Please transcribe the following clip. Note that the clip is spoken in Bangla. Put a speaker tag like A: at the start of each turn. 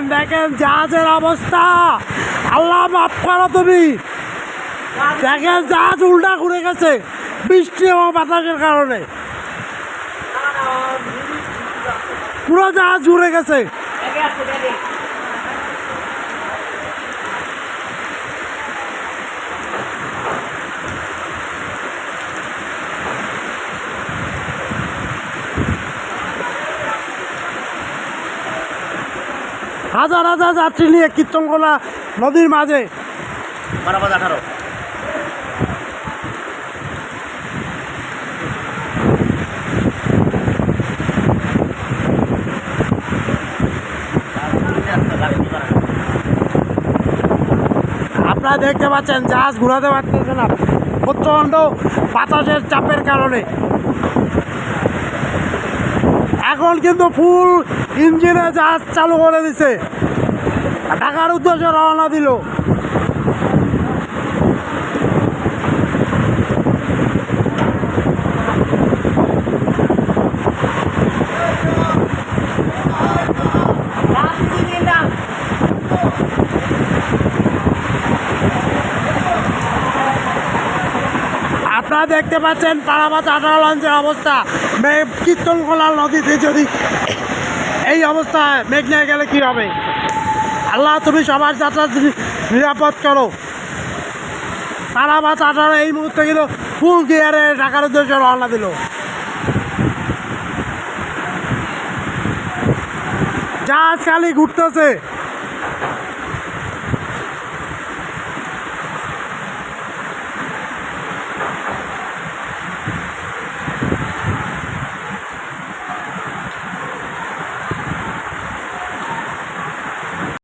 A: দেখেন জাহাজের অবস্থা। আল্লাহ মাফ করো তুমি। দেখেন, জাহাজ উল্টা ঘুরে গেছে। বৃষ্টি এবং বাতাসের কারণে। পুরো জাহাজ ঘুরে গেছে। হাজার হাজার যাত্রী নিয়ে কীর্তনকোলা নদীর মাঝে।
B: আঠারো।
A: আপনারা দেখতে পাচ্ছেন জাহাজ ঘোরাতে পারতেছে না। প্রচণ্ড বাতাসের চাপের কারণে। এখন কিন্তু ফুল ইঞ্জিনে জাহাজ চালু করে দিছে। ঢাকার উদ্দেশ্যে রওনা দিল। আপনারা দেখতে পাচ্ছেন পারাবাত আঠারো লঞ্চের অবস্থা। কীর্তনকোলা নদীতে যদি এই অবস্থায় মেঘ নিয়ে গেলে কী হবে? আল্লাহ, তুমি সবার যাত্রা নিরাপদ করো। পারাবাত আঠারো এই মুহূর্তে কিন্তু ফুল গিয়ারে ঢাকার উদ্দেশ্যে রওনা দিল। জাহাজ খালি ঘুরতেছে।